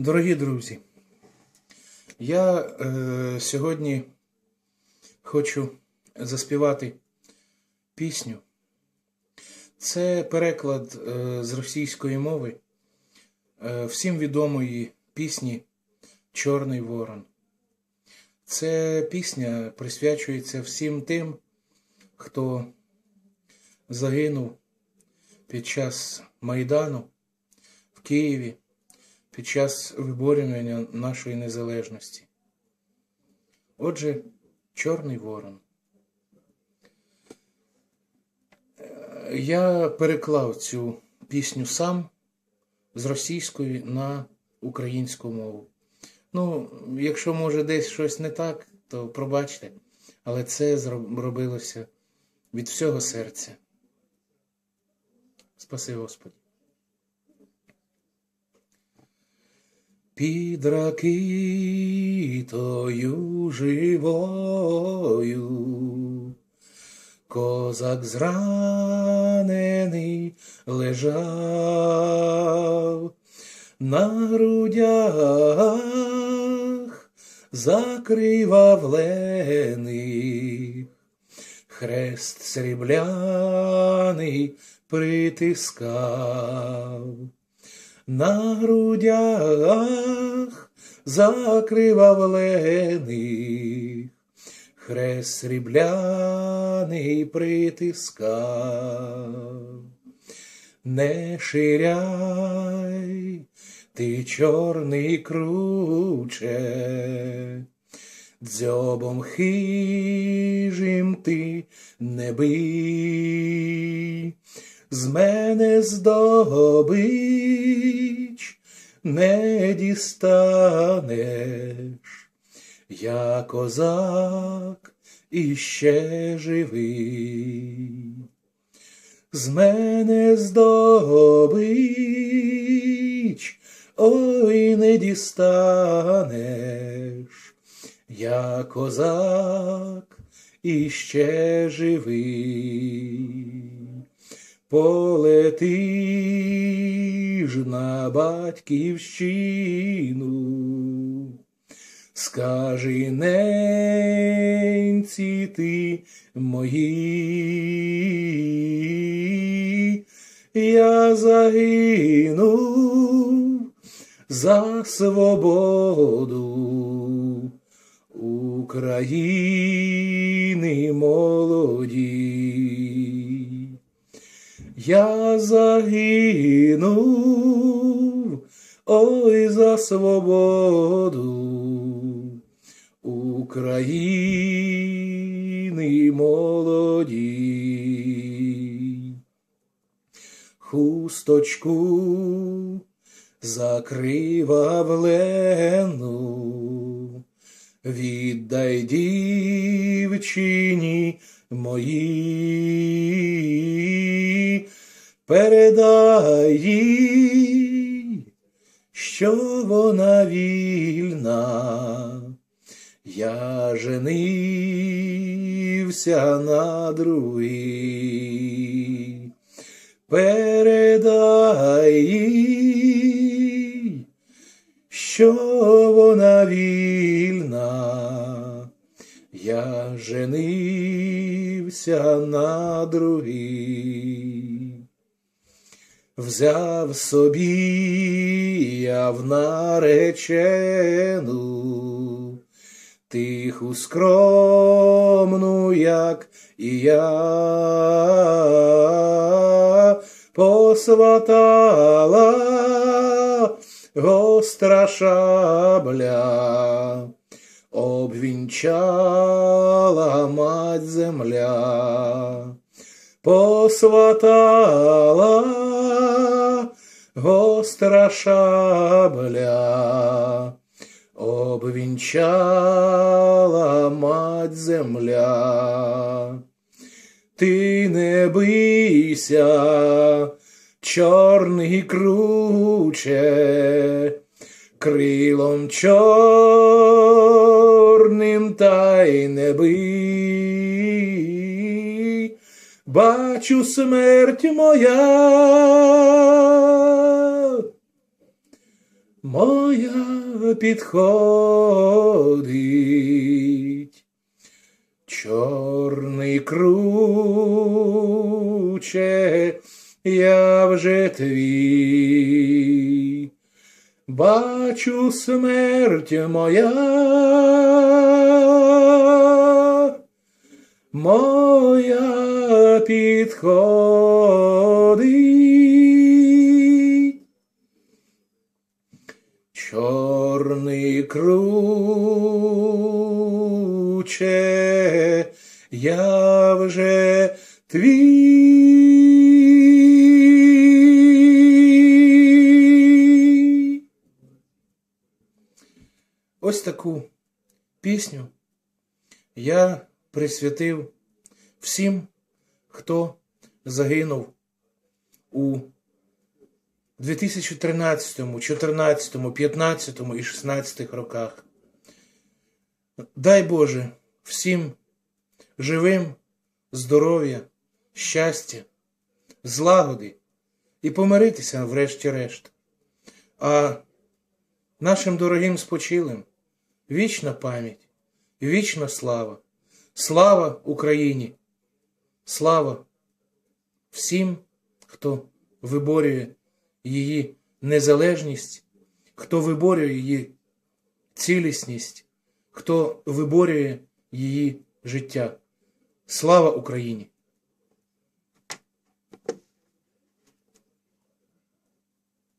Дорогі друзі, я е, сьогодні хочу заспівати пісню. Це переклад е, з російської мови е, всім відомої пісні Чорний Ворон. Ця пісня присвячується всім тим, хто загинув під час Майдану в Києві під час виборювання нашої незалежності. Отже, Чорний Ворон. Е, Я переклав цю пісню сам з російської на українську мову. Ну, якщо може десь щось не так, то пробачте, але це зроб- робилося від всього серця. Спаси Господи. Під ракитою живою. Козак зранений лежав на грудях закривав лених, хрест срібляний притискав на грудях закривав лених, хрест срібляний притискав. Не ширяй, ти чорний круче, дзьобом хижим ти не бий, з мене здобич не дістанеш, я козак іще живий. З мене здобич, ой не дістанеш, я козак іще живий. Полетиш на батьківщину, скажи ненці ти мої, я загинув за свободу України молоді. Я загинув, ой за свободу України молоді. Хусточку закривав лену, віддай дівчині мої, передай їй, що вона вільна. Я женився на другій. Передай їй, що вона вільна. Я женився на другій. Взяв собі я в наречену, тиху скромну, як і я, посватала гостра шабля, обвінчала мать земля, посватала гостра шабля, обвінчала мать земля. Ти не бийся, чорний круче, крилом чорним та й не бий, бачу смерть моя, моя підходить. Чорний круче, я вже твій. Бачу смерть моя, моя підходить. Чорний круче, я вже твій. Ось таку пісню я присвятив всім, хто загинув у 2013, 14, 15 і 16 роках. Дай Боже всім живим здоров'я, щастя, злагоди і помиритися врешті-решт. А нашим дорогим спочилим вічна пам'ять, вічна слава, слава Україні, слава всім, хто виборює її незалежність, хто виборює її цілісність, хто виборює її життя. Слава Україні!